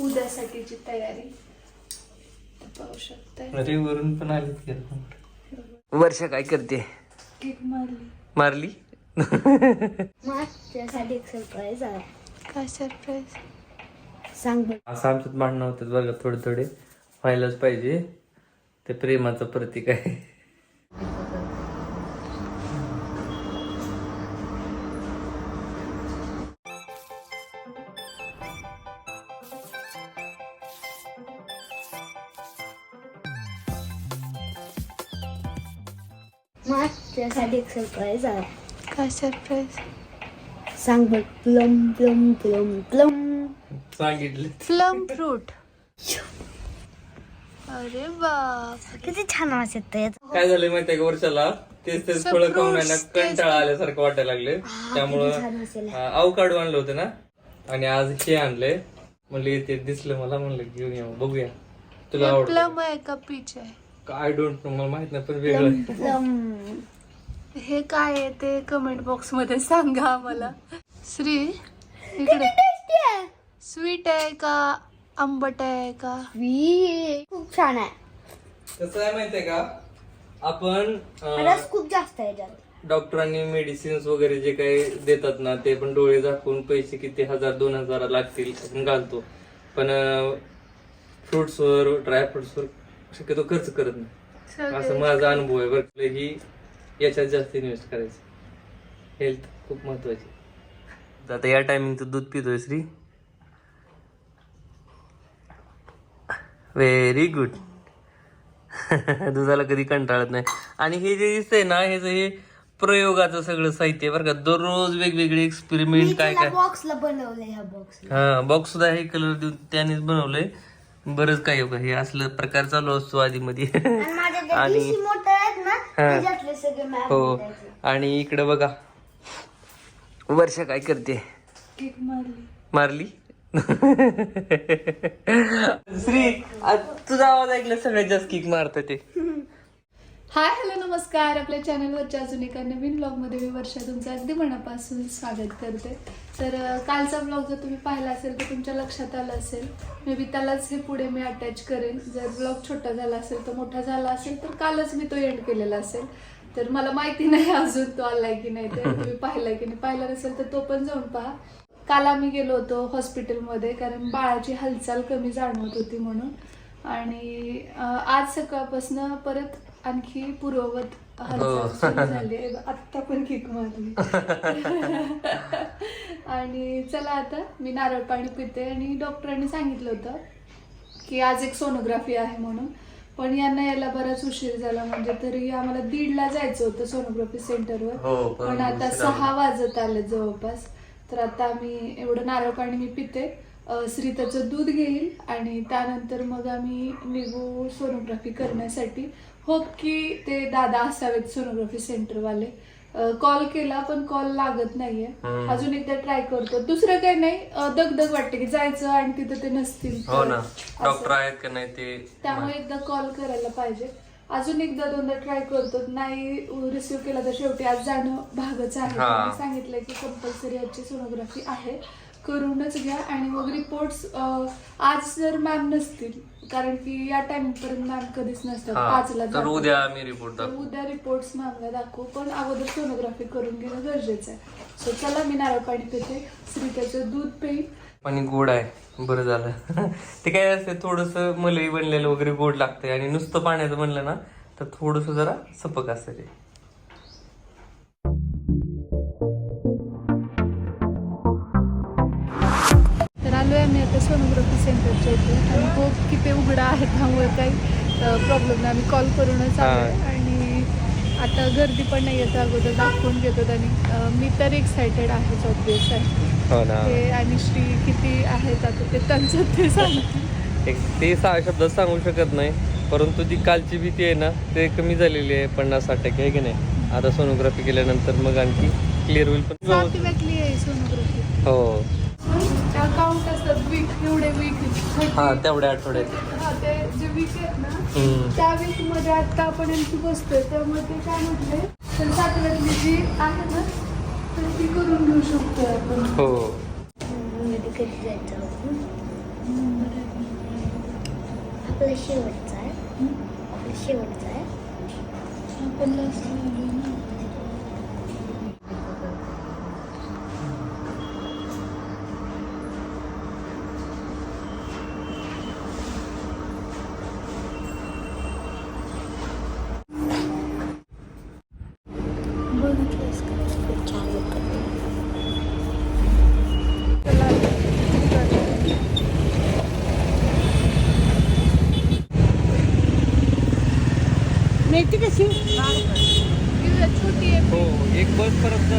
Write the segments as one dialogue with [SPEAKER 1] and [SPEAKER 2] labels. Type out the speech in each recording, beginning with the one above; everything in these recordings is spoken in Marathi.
[SPEAKER 1] उद्यासाठीची तयारी पाहू शकताय.
[SPEAKER 2] अरे वरून पण आली वर्षा काय करते?
[SPEAKER 1] केक मारली.
[SPEAKER 2] मारली?
[SPEAKER 3] माझ्यासाठी एक सरप्राईज आहे.
[SPEAKER 1] काय सरप्राईज
[SPEAKER 3] सांग बघ
[SPEAKER 2] असं आमच्यात भांडणं होतात बरं का थोडे थोडे. व्हायलाच पाहिजे. ते प्रेमाचं प्रतीक आहे.
[SPEAKER 3] माझ्यासाठी एक सरप्राईज आहे.
[SPEAKER 1] काय सरप्राईज
[SPEAKER 3] सांग बघ प्लम प्लम प्लम प्लम.
[SPEAKER 2] सांगितले.
[SPEAKER 1] Plum fruit. अरे बाप.
[SPEAKER 3] किती छान वाटत आहे
[SPEAKER 2] काय झालंय माहितीये का वर्षाला? तेच तेच फळं खाऊन आहे ना कंटाळा आल्यासारखं वाटायला लागले त्यामुळं काढू आणलं होतं ना? आणि आज हे आणलंय. म्हणलं ते दिसलं मला म्हणलं घेऊन या बघूया. तुला आवडतं.
[SPEAKER 1] प्लम आहे का पीच आहे?
[SPEAKER 2] आय डोंट नो मला माहीत नाही पण वेगळं
[SPEAKER 1] हे काय आहे ते कमेंट बॉक्समध्ये सांगा आम्हाला. श्री इकडे. स्वीट आहे? का? आंबट आहे का?
[SPEAKER 3] वी खूप छान आहे.
[SPEAKER 2] कसं आहे माहितीये का? आपण अं,
[SPEAKER 3] रस खूप जास्त आहे
[SPEAKER 2] डॉक्टरांनी मेडिसिन्स वगैरे जे काही देतात ना ते पण डोळे झाकून पैसे किती? हजार दोन हजार लागतील आपण घालतो. पण फ्रुट्सवर ड्रायफ्रुट्सवर शक्यतो खर्च करत नाही. असं माझा अनुभव आहे बरं ही याच्यात जास्त इन्व्हेस्ट करायचं. हेल्थ खूप महत्वाची आता या टायमिंगचं दूध पितोय श्री. व्हेरी गुड दुधाला कधी कंटाळत नाही. आणि हे जे दिसतंय ना हे जे हे प्रयोगाचं सगळं साहित्य आहे बरं का. दररोज वेगवेगळे एक्सपेरिमेंट काय काय.
[SPEAKER 3] बॉक्सला बनवलंय ह्या बॉक्स
[SPEAKER 2] हा बॉक्स सुद्धा हे कलर देऊन त्यानेच बनवलंय. बरंच काही बघा हे असलं प्रकार चालू असतो आधी मध्ये
[SPEAKER 3] आणि
[SPEAKER 2] हा. हो. आणि इकडे बघा. वर्षा काय करते?
[SPEAKER 1] केक मारली.
[SPEAKER 2] मारली? श्री तुझा आवाज ऐकला सगळ्यात जास्त किक मारत ते.
[SPEAKER 1] हाय हॅलो नमस्कार. आपल्या चॅनलवरच्या अजून एका नवीन ब्लॉगमध्ये मी वर्षा तुमचं अगदी मनापासून स्वागत करते. तर कालचा ब्लॉग जर तुम्ही पाहिला असेल तर तुमच्या लक्षात आलं असेल मे बी त्यालाच हे पुढे मी अटॅच करेन. जर ब्लॉग छोटा झाला असेल तर मोठा झाला असेल तर कालच मी तो एंड केलेला असेल. तर मला माहिती नाही अजून तो आलाय की नाही तर तुम्ही पाहिला की नाही. पाहिला नसेल तर तो पण जाऊन पहा. काल आम्ही गेलो होतो हॉस्पिटलमध्ये कारण बाळाची हालचाल कमी जाणवत होती म्हणून. आणि आज सकाळपासून परत आणखी पूर्ववत हालचाल सुरू झाली आहे. आत्ता पण किक मारली. आणि चला आता मी नारळ पाणी पिते आणि डॉक्टरांनी सांगितलं होतं की आज एक सोनोग्राफी आहे म्हणून. पण यांना यायला बराच उशीर झाला म्हणजे तरी आम्हाला दीडला जायचं होतं सोनोग्राफी सेंटरवर
[SPEAKER 2] हो, पण
[SPEAKER 1] आता
[SPEAKER 2] उशिरा
[SPEAKER 1] सहा वाजत आले जवळपास. तर आता आम्ही एवढं नारळ पाणी मी पिते. अं, श्री त्याचं दूध घेईल आणि त्यानंतर मग आम्ही निघू सोनोग्राफी करण्यासाठी. होप की ते दादा असावेत सोनोग्राफी सेंटरवाले कॉल केला पण कॉल लागत नाहीये. अजून एकदा ट्राय करतो. दुसरं काही नाही दगदग वाटते की जायचं आणि तिथं ते नसतील.
[SPEAKER 2] हो ना. डॉक्टर आहेत का नाही ते?
[SPEAKER 1] त्यामुळे एकदा कॉल करायला पाहिजे. अजून एकदा दोनदा ट्राय करतो. नाही रिसिव्ह केला तर शेवटी आज जाणं भागच आहे.
[SPEAKER 2] हा.
[SPEAKER 1] सांगितलंय की कंपल्सरी आजची सोनोग्राफी आहे. करूनच घ्या आणि मग रिपोर्ट्स आज जर मॅम नसतील कारण की या टाइम पर्यंत मॅम कधीच नसतात. पाचला
[SPEAKER 2] तर. उद्या आम्ही रिपोर्ट
[SPEAKER 1] तर
[SPEAKER 2] दाखवू.
[SPEAKER 1] उद्या रिपोर्ट्स मॅमला दाखवू पण अगोदर सोनोग्राफी करून घेणं गरजेचं आहे. सो चला मी नारळ पाणी पिते. श्री त्याचं दूध पेईल
[SPEAKER 2] पाणी गोड आहे. बरं झालं. ते काय असते थोडस मलई बनलेलं वगैरे गोड लागतंय आणि नुसतं पाण्याचं बनलं ना तर थोडस जरा सपक असतं ते.
[SPEAKER 1] सोनोग्राफी सेंटरच्या इथे आणि होप की ते उघडा आहे त्यामुळे काही प्रॉब्लेम नाही. आम्ही कॉल करूनच आलो आहे. आणि आता गर्दी पण नाही येतं. अगोदर दाखवून घेतो आणि मी तर एक्सायटेड आहेच ऑब्विस आहे
[SPEAKER 2] हो
[SPEAKER 1] ते आणि श्री किती आहेत आता ते त्यांचं ते
[SPEAKER 2] एक ते सहा शब्दात सांगू शकत नाही. परंतु जी कालची भीती आहे ना ते कमी झालेली आहे पन्नास साठ टक्के आहे की नाही? आता सोनोग्राफी केल्यानंतर मग आणखी क्लिअर होईल. पण
[SPEAKER 1] आहे सोनोग्राफी.
[SPEAKER 2] हो
[SPEAKER 1] त्या काउंट असतात वीक एवढे वीक
[SPEAKER 2] हा तेवढ्या आठवड्यात.
[SPEAKER 1] हा ते जे वीक आहेत ना. त्या वीकमध्ये आता आपण यांची बसतोय त्यामुळे ते काय म्हटले तर सातव्यातली जी आहे ना तर ती करून घेऊ शकतोय आपण.
[SPEAKER 2] हो.
[SPEAKER 3] कधी जायचं
[SPEAKER 1] हम्म,
[SPEAKER 3] आपला शेवटचा आहे. आपला शेवटचा आहे.
[SPEAKER 1] आपण last ला आलोय ना.
[SPEAKER 3] मिळते कशी
[SPEAKER 1] छोटी आहे
[SPEAKER 2] हो एक बस परत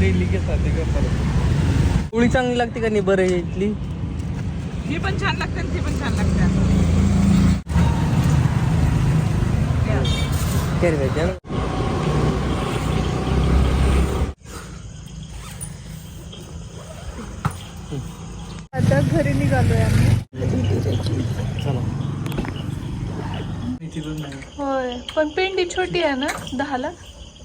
[SPEAKER 2] डेली घेतात ते परत. पोळी चांगली लागते का नाही बरं इथली?
[SPEAKER 4] ही पण छान लागते आणि ती पण छान लागते.
[SPEAKER 1] आता घरी निघालोय आम्ही.
[SPEAKER 2] इथे बघ ना.
[SPEAKER 1] होय. पण पेंडी छोटी आहे ना दहाला?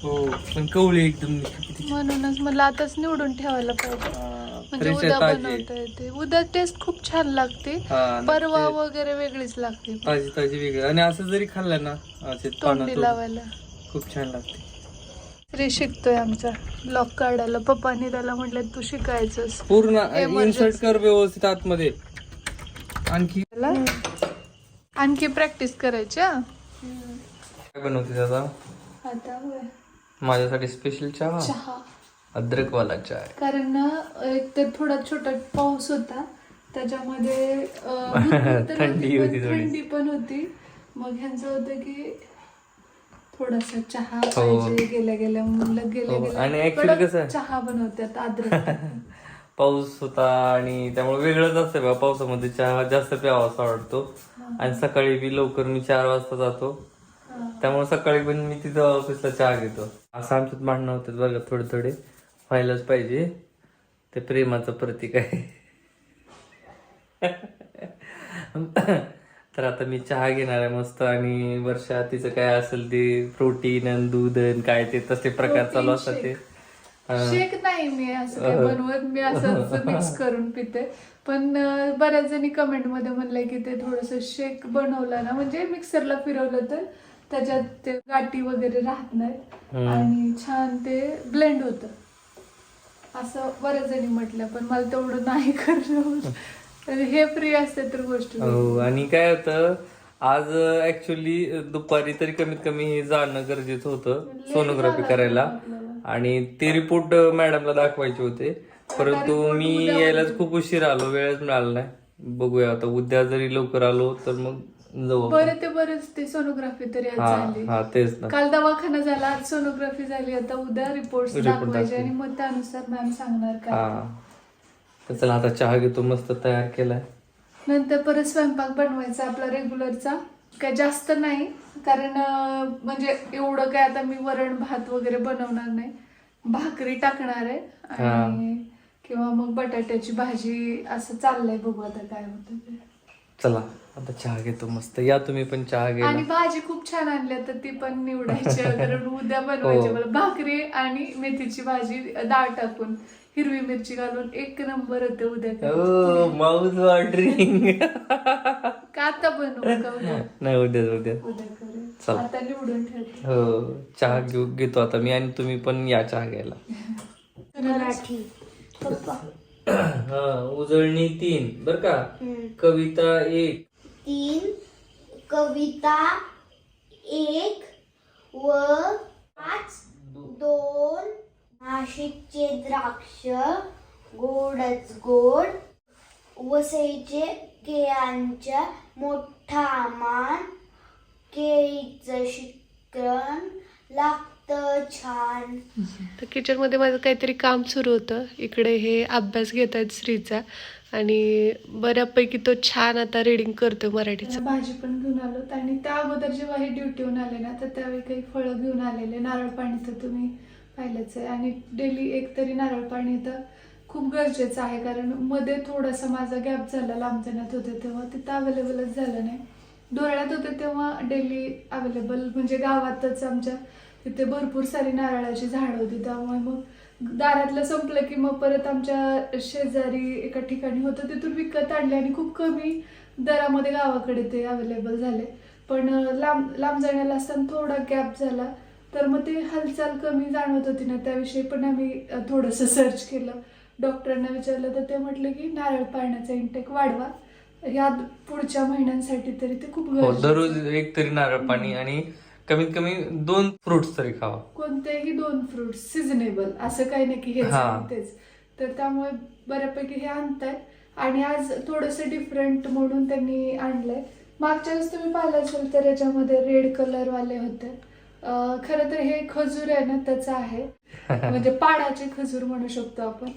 [SPEAKER 2] हो पण कवळी एकदम
[SPEAKER 1] म्हणूनच मला आताच निवडून ठेवायला पाहिजे. म्हणजे
[SPEAKER 2] फ्रेश
[SPEAKER 1] उद्या
[SPEAKER 2] ताजी
[SPEAKER 1] बनवता येते. उद्या टेस्ट खूप छान लागते.
[SPEAKER 2] हा,
[SPEAKER 1] परवा
[SPEAKER 2] ते-
[SPEAKER 1] वगैरे वेगळीच लागते.
[SPEAKER 2] ताजी ताजी वेगळी. आणि असं जरी खाल्लं ना असे पानं
[SPEAKER 1] तोंडी
[SPEAKER 2] तोडून,
[SPEAKER 1] लावायला.
[SPEAKER 2] खूप छान लागते.
[SPEAKER 1] रे शिकतोय आमचा. लॉक काढायला. पप्पानी त्याला म्हटलं तू शिकायचंस.
[SPEAKER 2] पूर्ण
[SPEAKER 1] Emergency.
[SPEAKER 2] इन्सर्ट कर व्यवस्थित आतमध्ये. आणखी
[SPEAKER 1] त्याला? आणखी प्रॅक्टिस करायची हा?
[SPEAKER 2] काय बनवते दादा
[SPEAKER 1] आता होय.
[SPEAKER 2] माझ्यासाठी स्पेशल चहा
[SPEAKER 1] चहा
[SPEAKER 2] अद्रक वाला चहा.
[SPEAKER 1] कारण ना एक तर थोडा छोटा पाऊस होता त्याच्यामध्ये अं, भरपूर तर
[SPEAKER 2] थंडी
[SPEAKER 1] पण
[SPEAKER 2] होती थोडी.
[SPEAKER 1] थंडी पण होती मग ह्यांचं होतं की थोडासा चहा
[SPEAKER 2] हो.
[SPEAKER 1] पाहिजे गेल्या गेल्या मुलं गेल्या
[SPEAKER 2] हो,
[SPEAKER 1] गेल्या
[SPEAKER 2] आणि actually कसं?
[SPEAKER 1] चहा बनवतात अद्रक
[SPEAKER 2] पाऊस होता आणि त्यामुळे वेगळंच असतं बा पावसामध्ये चहा जास्त प्यावा असा वाटतो आणि सकाळी बी लवकर मी चार वाजता जातो. त्यामुळे सकाळी पण मी तिथं ऑफिसला चहा घेतो. असं आमच्यात भांडणं होतात बघा थोडे थोडे. व्हायलाच पाहिजे. ते प्रेमाचं प्रतीक आहे. तर आता मी चहा घेणार आहे मस्त आणि वर्षा तिचं काय असेल ते प्रोटीन आणि दूध आणि काय ते तसे प्रकार चालू असतात ते.
[SPEAKER 1] शेक नाही मी असं काय बनवत मी असं मिक्स करून पिते. पण बऱ्याच जणी कमेंटमध्ये म्हणलंय की ते थोडस शेक बनवलं ना म्हणजे मिक्सरला फिरवलं तर त्याच्यात ते गाठी वगैरे राहत नाहीत आणि छान ते ब्लेंड होत. असं बऱ्याच जणी म्हटलं पण मला तेवढं नाही करणं हे फ्री असते तर गोष्ट.
[SPEAKER 2] हो आणि काय होतं आज ऍक्च्युली दुपारी तरी कमीत कमी हे जाणं गरजेचं होतं सोनोग्राफी करायला. आणि ते रिपोर्ट मॅडमला दाखवायचे होते. परंतु मी यायलाच खूप उशीर आलो वेळच मिळाला नाही. बघूया आता उद्या जरी लवकर आलो तर मग जाऊ.
[SPEAKER 1] बरं ते बरंच ते सोनोग्राफी तरी आज
[SPEAKER 2] हा
[SPEAKER 1] झाली.
[SPEAKER 2] हा तेच ना.
[SPEAKER 1] काल दवाखाना झाला आज सोनोग्राफी झाली. आता उद्या रिपोर्ट
[SPEAKER 2] Report
[SPEAKER 1] दाखवायचे
[SPEAKER 2] दाखव.
[SPEAKER 1] आणि मग त्यानुसार मॅम सांगणार
[SPEAKER 2] हा. तर चला आता चहा घेतो मस्त तयार केलाय.
[SPEAKER 1] नंतर परत स्वयंपाक बनवायचा आपला रेग्युलरचा काय जास्त नाही कारण म्हणजे एवढं काय आता मी वरण भात वगैरे बनवणार नाही. भाकरी टाकणार आहे आणि किंवा मग बटाट्याची भाजी असं चाललंय बघू आता काय होतं
[SPEAKER 2] चला आता चहा घेतो मस्त. या तुम्ही पण चहा
[SPEAKER 1] आणि
[SPEAKER 2] घ्यायला
[SPEAKER 1] भाजी खूप छान आणली तर ती पण निवडायची आहे. कारण उद्या बनवायची.
[SPEAKER 2] हो.
[SPEAKER 1] मला भाकरी आणि मेथीची भाजी डाळ टाकून हिरवी मिरची घालून एक नंबर होते उद्या.
[SPEAKER 2] हो माऊज वॉटरिंग.
[SPEAKER 1] आता बनवू का उद्या?
[SPEAKER 2] नाही उद्या उद्या.
[SPEAKER 1] उद्या
[SPEAKER 2] चला.
[SPEAKER 1] आता निवडून ठेवते.
[SPEAKER 2] हो चहा घेऊ घेतो आता मी आणि तुम्ही पण या चहा घ्यायला.
[SPEAKER 3] मराठी. पप्पा.
[SPEAKER 2] हा उजळणी तीन. बर का? कविता एक.
[SPEAKER 3] तीन कविता एक व पाच दोन नाशिकचे द्राक्ष गोडच गोड वसईचे केळांच्या मोठा मान केळीचं शिकरण लागतं छान.
[SPEAKER 1] तर किचनमध्ये माझं काहीतरी काम सुरू होतं. इकडे हे अभ्यास घेत आहेत श्रीचा. आणि बऱ्यापैकी तो छान आता रिडिंग करतो मराठीचं. भाजी पण घेऊन आलो आणि त्या अगोदर जेव्हा हे ड्युटीहून आले ना तर त्यावेळी काही फळं घेऊन आलेले. नारळ पाणी तर तुम्ही पाहिलंच आहे. आणि डेली एक तरी नारळ पाणी तर खूप गरजेचं आहे कारण मध्ये थोडासा माझा गॅप झाला लांबजण्यात होते तेव्हा. तिथं अवेलेबलच झालं नाही. डोळ्यात होते तेव्हा डेली अवेलेबल म्हणजे गावातच आमच्या तिथे भरपूर सारी नारळाची झाडं होती. त्यामुळे मग दारातलं संपलं की मग परत आमच्या शेजारी एका ठिकाणी होतं. तिथून विकत आणले आणि खूप कमी दरामध्ये गावाकडे ते अवेलेबल झाले. पण लांब लांब जाण्याला असताना थोडा गॅप झाला. तर मग ते हालचाल कमी जाणवत होती ना त्याविषयी पण आम्ही थोडंसं सर्च केलं. डॉक्टरांना विचारलं तर ते म्हटलं की नारळ पाण्याचा इंटेक वाढवा. या पुढच्या महिन्यांसाठी तरी ते खूप
[SPEAKER 2] हो
[SPEAKER 1] गरजेचं आहे.
[SPEAKER 2] दररोज एक तरी नारळ पाणी आणि कमीत कमी दोन फ्रुट्स तरी खावा.
[SPEAKER 1] कोणतेही दोन फ्रुट सिजनेबल असं काही नाही की हेच
[SPEAKER 2] हा.
[SPEAKER 1] आणि तेच. तर त्यामुळे बऱ्यापैकी हे आणतायत. आणि आज थोडंसं डिफरंट म्हणून त्यांनी आणलंय. मागच्या वेळेस तुम्ही पाहिलं असेल तर याच्यामध्ये रेड कलर वाले होते. अं, खरं तर हे खजूर आहे ना त्याचं आहे. म्हणजे पाडाचे खजूर म्हणू शकतो आपण.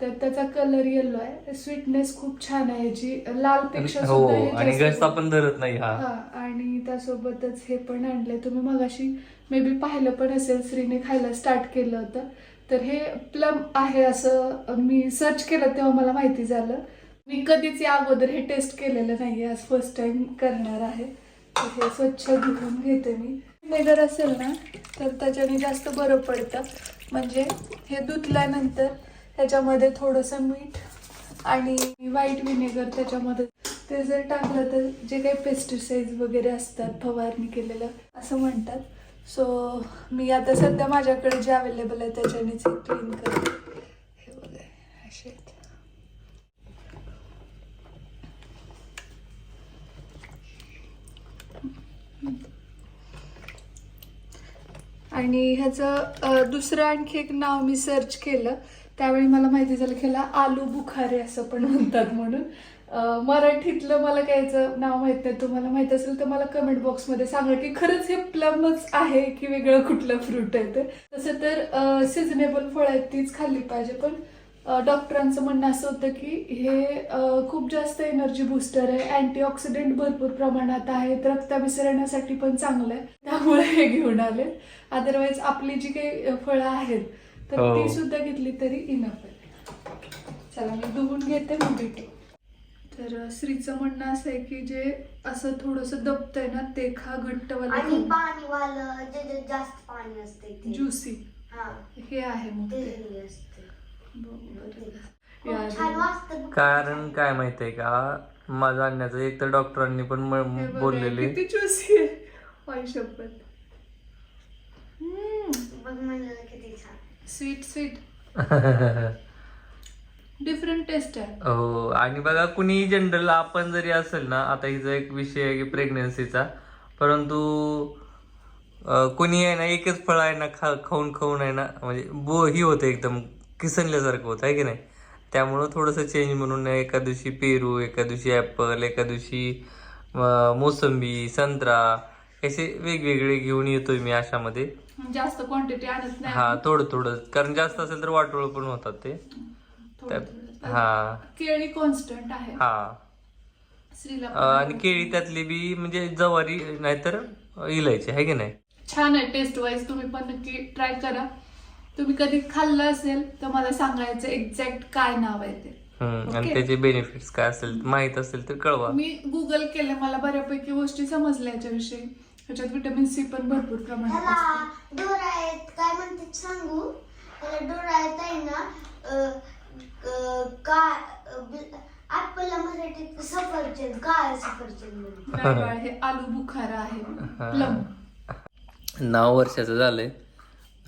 [SPEAKER 1] तर त्याचा कलर येलो आहे. स्वीटनेस खूप छान आहे याची. लाल पेक्षा
[SPEAKER 2] हो
[SPEAKER 1] सुद्धा
[SPEAKER 2] आणि
[SPEAKER 1] जास्त
[SPEAKER 2] घसा पण धरत नाही हा.
[SPEAKER 1] आणि त्यासोबतच हे पण आणलंय. तुम्ही मगाशी मे बी पाहिलं पण असेल श्रीने खायला स्टार्ट केलं होतं. तर हे प्लम आहे असं मी सर्च केलं तेव्हा मला माहिती झालं. मी कधीच या अगोदर हे टेस्ट केलेलं नाहीये. आज फर्स्ट टाइम करणार आहे. तर हे स्वच्छ धुवून घेते मी. विनेगर असेल ना तर त्याच्याने जास्त बरं पडतं. म्हणजे हे धुतल्यानंतर त्याच्यामध्ये थोडंसं मीठ आणि व्हाईट विनेगर त्याच्यामध्ये. ते जर टाकलं तर जे काही पेस्टिसाइड वगैरे असतात फवारणी केलेलं असं म्हणतात. सो मी आता सध्या माझ्याकडे जे अवेलेबल आहे त्याच्यानेच क्लीन करते. हे वगैरे असे आणि ह्याचं दुसरं आणखी एक नाव मी सर्च केलं. त्यावेळी मला माहिती झालं की ह्याला आलू बुखारे असं पण म्हणतात म्हणून. मराठीतलं मला काय याचं नाव माहीत नाही. तुम्हाला माहीत असेल तर मला कमेंट बॉक्समध्ये सांगा की खरंच हे प्लमच आहे की वेगळं कुठलं फ्रूट आहे ते. तसं तर सिजनेबल फळ आहेत तीच खाल्ली पाहिजे. पण डॉक्टरांचं म्हणणं असं होतं की हे खूप जास्त एनर्जी बूस्टर आहे. अँटीऑक्सिडेंट भरपूर प्रमाणात आहेत. रक्ताभिसरण्यासाठी पण चांगलं आहे. त्यामुळे हे घेऊन आले अदरवाईज आपली जी काही फळं आहेत तर
[SPEAKER 2] हो.
[SPEAKER 1] ती सुद्धा घेतली तरी इनफ आहे. चला मी धुवून घेते मग भेटू. तर श्रीचं म्हणणं असं आहे की जे असं थोडंसं दबतंय ना ते खा घट्टवालं
[SPEAKER 3] आणि पाणी वालं जे जास्त पाणी असते ते.
[SPEAKER 1] ज्युसी
[SPEAKER 3] हा.
[SPEAKER 1] आहे मग
[SPEAKER 3] ते हे
[SPEAKER 2] कारण काय माहितीये का? माझं आणण्याचं एक तर डॉक्टरांनी पण बोललेले.
[SPEAKER 1] किती ज्युसी आहे. शपथ
[SPEAKER 3] बघ म्हणलं किती छान
[SPEAKER 1] स्वीट स्वीट. डिफरंट टेस्ट आहे.
[SPEAKER 2] हो आणि बघा कुणी जनरल आपण जरी असेल ना आता हिचा एक विषय आहे की प्रेग्नन्सीचा परंतु अं, कुणी आहे ना एकच फळ आहे ना खा खाऊन खाऊन आहे ना म्हणजे बो ही होतं एकदम किसनल्यासारखं होतं आहे की नाही? त्यामुळं थोडंसं चेंज म्हणून एका दिवशी पेरू एका दिवशी ॲपल एका दिवशी अं, मोसंबी संत्रा असे वेगवेगळे घेऊन येतोय मी अशामध्ये
[SPEAKER 1] जास्त क्वांटिटी आणत नाही
[SPEAKER 2] हा थोडं थोडं. कारण जास्त असेल तर वाटोळ पण होतात ते.
[SPEAKER 1] थोडं
[SPEAKER 2] त्या-
[SPEAKER 1] थोडं.
[SPEAKER 2] हा.
[SPEAKER 1] केळी कॉन्स्टंट आहे.
[SPEAKER 2] हा.
[SPEAKER 1] पण
[SPEAKER 2] आणि केळी त्यातली बी म्हणजे जवारी नाहीतर इलायची आहे की नाही?
[SPEAKER 1] छान आहे टेस्ट वाईज तुम्ही पण नक्की ट्राय करा. तुम्ही कधी खाल्लं असेल तर मला सांगायचं एक्झॅक्ट काय नाव आहे ते.
[SPEAKER 2] हम्म, आणि
[SPEAKER 1] ओके.
[SPEAKER 2] त्याचे बेनिफिट्स काय असेल माहीत असेल तर कळवा.
[SPEAKER 1] मी गुगल केले मला बऱ्यापैकी गोष्टी समजल्या याच्याविषयी. ह्याच्यात विटॅमिन सी पण भरपूर प्रमाणात असतं.
[SPEAKER 3] डोरा आहेत काय म्हणतात सांगू? आहेत आहे ना काय ऍपलला मराठीत सफरचंद काय सफरचंद
[SPEAKER 1] हे आलू बुखारा आहे. प्लम.
[SPEAKER 2] नाव वर्षाचं झालंय.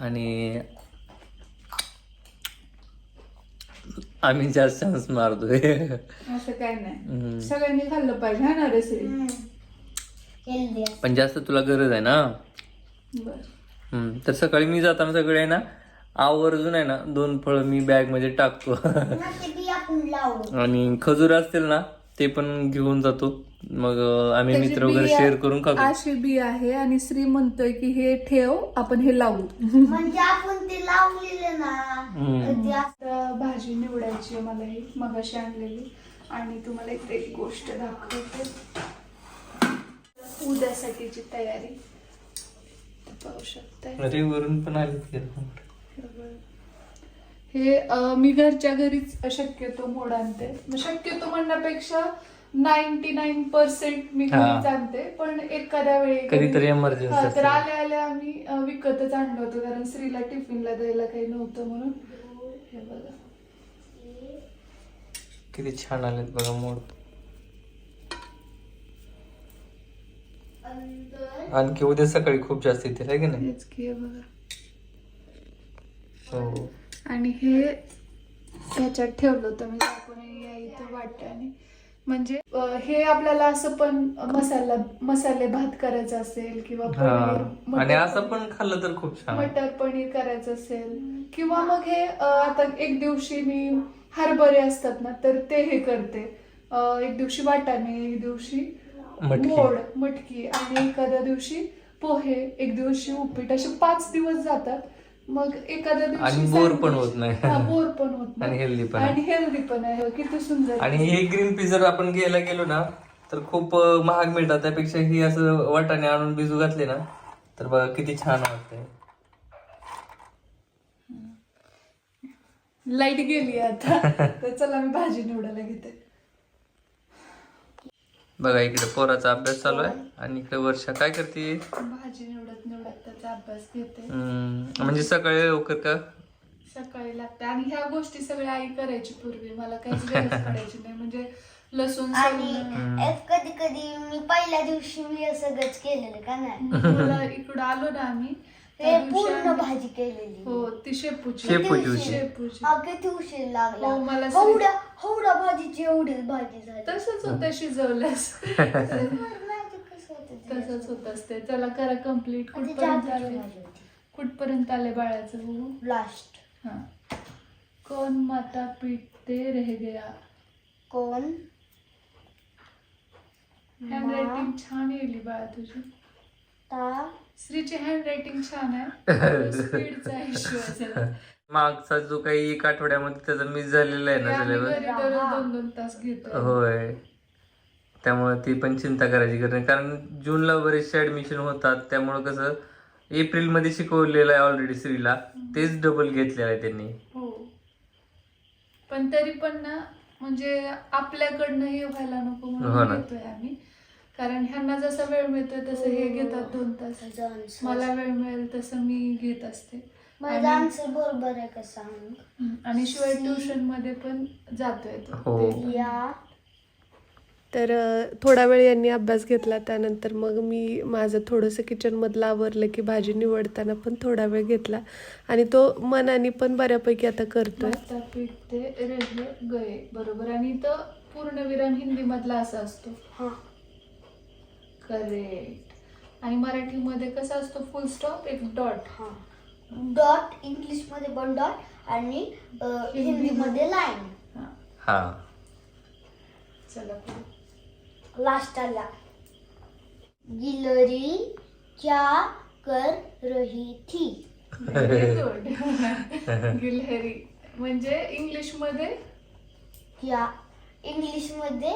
[SPEAKER 2] आणि आम्ही जास्त चान्स मारतोय.
[SPEAKER 1] असं काय नाही. सगळ्यांनी खाल्लं पाहिजे हा ना रे श्री
[SPEAKER 3] हम्म. हेल्दी.
[SPEAKER 2] पण जास्त तुला गरज आहे ना? हम्म, तर सकाळी मी जाताना सगळे आहे ना आवर्जून आहे ना दोन फळं मी बॅगमध्ये टाकतो.
[SPEAKER 3] ना ते बी आपण लावू.
[SPEAKER 2] आणि खजूर असतील ना ते पण घेऊन जातो. मग अं, आम्ही
[SPEAKER 1] त्याची
[SPEAKER 2] मित्र वगैरे शेअर करून खातो.
[SPEAKER 1] अशी बी आहे आणि श्री म्हणतोय की हे ठेव आपण हे लावू.
[SPEAKER 3] म्हणजे आपण ते लावलेले ना
[SPEAKER 2] हम्म.
[SPEAKER 3] ते असं
[SPEAKER 1] तर भाजी निवडायची आहे मला ही मगाशी आणलेली. आणि तुम्हाला एक एक गोष्ट दाखवते. उद्यासाठीची तयारी पाहू शकताय.
[SPEAKER 2] अरे वरून पण आले
[SPEAKER 1] हे मी घरच्या घरीच शक्यतो मोड आणते. शक्यतो म्हणण्यापेक्षा नाईन्टी नाईन पर्सेंट मी. घरीच आणते. पण एखाद्या वेळी
[SPEAKER 2] कधीतरी emergency
[SPEAKER 1] तर. आल्या आल्या आम्ही विकतच आणलं होतं. कारण स्त्रीला टिफिनला द्यायला काही नव्हतं म्हणून. हे बघा.
[SPEAKER 2] किती छान आलेत बघा मोड. आणखी उद्या सकाळी खूप जास्त येतील आहे की नाही
[SPEAKER 1] हेच की हे बघा
[SPEAKER 2] हो
[SPEAKER 1] आणि हे ह्याच्यात ठेवलं होतं मी दाखवून या इथं वाट्याने म्हणजे अं, हे आपल्याला असं पण मसाला मसाले भात करायचा असेल किंवा पनीर,
[SPEAKER 2] आणि
[SPEAKER 1] मटर
[SPEAKER 2] असं पण खाल्लं तर खूप छान.
[SPEAKER 1] मटर पनीर करायचं असेल किंवा मग हे अं, आता एक दिवशी मी हरभरे असतात ना तर ते हे करते अं, एक दिवशी वाटाणे एक दिवशी. मोड मटकी आणि एखाद्या दिवशी पोहे एक दिवशी उपीट असे पाच दिवस जातात. मग एखाद्या दिवशी
[SPEAKER 2] आणि बोर पण. होत नाही.
[SPEAKER 1] हा, बोर पण होत
[SPEAKER 2] आणि healthy पण
[SPEAKER 1] आणि हेल्दी पण आहे. किती सुंदर.
[SPEAKER 2] आणि हे ग्रीन पी जर आपण घ्यायला गेलो ना तर खूप अं, महाग मिळतात. त्यापेक्षा ही असं वाटाणे आणून भिजू घातले ना तर बघा किती छान वाटतंय.
[SPEAKER 1] लाइट गेली आता. तर चला मी भाजी निवडायला घेते.
[SPEAKER 2] बघा इकडे पोराचा अभ्यास चालू आहे. आणि इकडे वर्षा काय करते?
[SPEAKER 1] भाजी निवडत निवडत त्याचा अभ्यास घेते.
[SPEAKER 2] म्हणजे सकाळी लवकर का?
[SPEAKER 1] सकाळी लागते. आणि ह्या गोष्टी सगळ्या आई करायची पूर्वी. मला काहीच गरज पडायची नाही. म्हणजे लसूण
[SPEAKER 3] आणि कधी कधी मी पहिल्या दिवशी मी हे सगळंच केलेलं का नाही?
[SPEAKER 1] मला इकडं आलो ना आम्ही
[SPEAKER 3] ते पूर्ण भाजी केलेली.
[SPEAKER 1] हो ती शेपूची.
[SPEAKER 2] शेपूची
[SPEAKER 3] किती
[SPEAKER 2] होती.
[SPEAKER 1] शेपूची.
[SPEAKER 3] किती उशीर लागला.
[SPEAKER 1] हो, मला सगळी-
[SPEAKER 3] भाजीची एवढीच भाजी झाली.
[SPEAKER 1] तसंच होतं शिजवल्यास
[SPEAKER 3] माझी कसं होतं ते?
[SPEAKER 1] तसंच होत असते. चला करा कंप्लीट
[SPEAKER 3] आणि
[SPEAKER 1] कुठपर्यंत
[SPEAKER 3] जादूची
[SPEAKER 1] आले?
[SPEAKER 3] भाजी होती.
[SPEAKER 1] कुठपर्यंत आले बाळाचं बघू
[SPEAKER 3] लास्ट
[SPEAKER 1] हा. कौन माता पीटते रह गया?
[SPEAKER 3] कोण?
[SPEAKER 1] हँड रायटिंग छान येईल बाळा तुझी.
[SPEAKER 3] ता
[SPEAKER 1] श्रीची हँड रायटिंग छान आहे. स्पीडचा इश्यू असेल.
[SPEAKER 2] मागचा जो काही एक आठवड्यामध्ये त्याचा मिस झालेला आहे ना सिलेबस
[SPEAKER 1] दोन दोन तास घेतो.
[SPEAKER 2] होय. त्यामुळे ती पण चिंता करायची गरज नाही. कारण जूनला बरेचसे ऍडमिशन होतात. त्यामुळे कसं एप्रिलमध्ये शिकवलेलं आहे ऑलरेडी श्रीला तेच डबल घेतलेलं आहे त्यांनी.
[SPEAKER 1] हो. पण तरी पण ना म्हणजे आपल्याकडनं हे व्हायला नको
[SPEAKER 2] हो
[SPEAKER 1] म्हणून
[SPEAKER 2] ना.
[SPEAKER 1] घेतोय आम्ही. कारण ह्यांना जसा वेळ मिळतोय तसं हे घेतात दोन तास. मला वेळ मिळेल तसं मी घेत असते.
[SPEAKER 3] माझा आन्सर बरोबर आहे का सांग.
[SPEAKER 1] आणि शिवाय ट्युशनमध्ये पण जातोय तो.
[SPEAKER 2] हो.
[SPEAKER 1] ते-
[SPEAKER 3] या.
[SPEAKER 5] तर थोडा वेळ यांनी अभ्यास घेतला त्यानंतर मग मी माझं थोडंसं किचनमधलं आवरलं की भाजी निवडताना पण थोडा वेळ घेतला. आणि तो मनाने पण बऱ्यापैकी आता करतोय.
[SPEAKER 1] पिठते रेल्वे गये बरोबर. आणि इथं पूर्णविराम हिंदी मधला असा असतो.
[SPEAKER 3] हा.
[SPEAKER 1] करेक्ट. आणि मराठीमध्ये कसा असतो फुल स्टॉप एक डॉट
[SPEAKER 3] हा. डॉट इंग्लिशमध्ये पण डॉट आणि हिंदी मध्ये लाईन
[SPEAKER 1] हा. चला पुढे.
[SPEAKER 3] लास्ट आला. गिलरी क्या कर रही थी?
[SPEAKER 1] गिलहरी. म्हणजे इंग्लिशमध्ये
[SPEAKER 3] क्या इंग्लिशमध्ये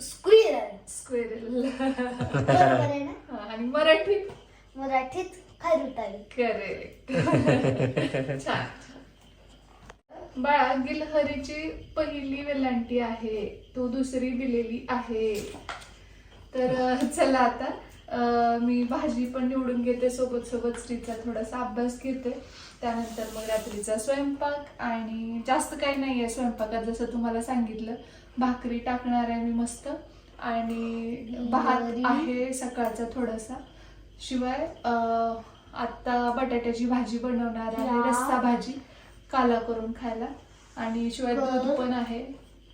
[SPEAKER 3] स्क्विरल.
[SPEAKER 1] स्क्वेरल.
[SPEAKER 3] बरोबर आहे ना?
[SPEAKER 1] आणि मराठीत?
[SPEAKER 3] मराठीत खैरुताई
[SPEAKER 1] करेक्ट छान बाळा गिलहरीची पहिली वेलांटी आहे. तो दुसरी दिलेली आहे. तर अह, चला आता. अह, मी भाजी पण निवडून घेते. सोबत सोबत स्त्रीचा थोडासा अभ्यास घेते. त्यानंतर मग रात्रीचा स्वयंपाक आणि जास्त काही नाही आहे स्वयंपाकात जसं तुम्हाला सांगितलं भाकरी टाकणार आहे मी मस्त. आणि भात आहे सकाळचा थोडासा. शिवाय अह, आता बटाट्याची भाजी बनवणार आहे. रस्सा भाजी काला करून खायला. आणि शिवाय दूध. पण आहे.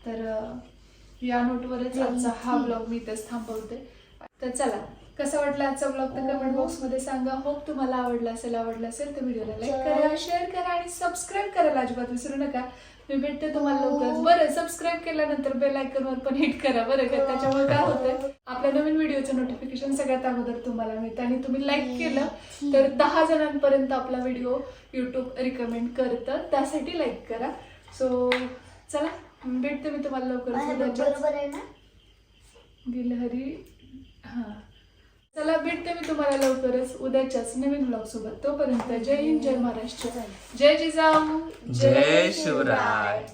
[SPEAKER 1] तर या नोटवरच आजचा हा ब्लॉग मी इथेच थांबवते. तर चला कसा वाटला आजचा ब्लॉग तर कमेंट बॉक्समध्ये सांगा. होप तुम्हाला आवडला असेल आवडला असेल तर व्हिडिओला लाईक करा शेअर करा आणि सबस्क्राईब करायला अजिबात विसरू नका. मी भेटते तुम्हाला लवकरच. बरं सबस्क्राईब केल्यानंतर बेल वर पण हिट करा. बरं का? त्याच्यामुळे काय होतंय? आपल्या नवीन व्हिडिओचं नोटिफिकेशन सगळ्यात अगोदर तुम्हाला मिळतं. आणि तुम्ही लाईक केलं तर दहा जणांपर्यंत आपला व्हिडिओ युट्यूब रिकमेंड करतं. त्यासाठी लाईक करा. सो चला भेटते मी तुम्हाला लवकरच.
[SPEAKER 3] ना?
[SPEAKER 1] गिलहरी हा. चला भेटते मी तुम्हाला लवकरच उद्याच्याच नवीन ब्लॉग सोबत. तोपर्यंत जय हिंद जय महाराष्ट्र. जय जिजाऊ.
[SPEAKER 2] जय शिवराय.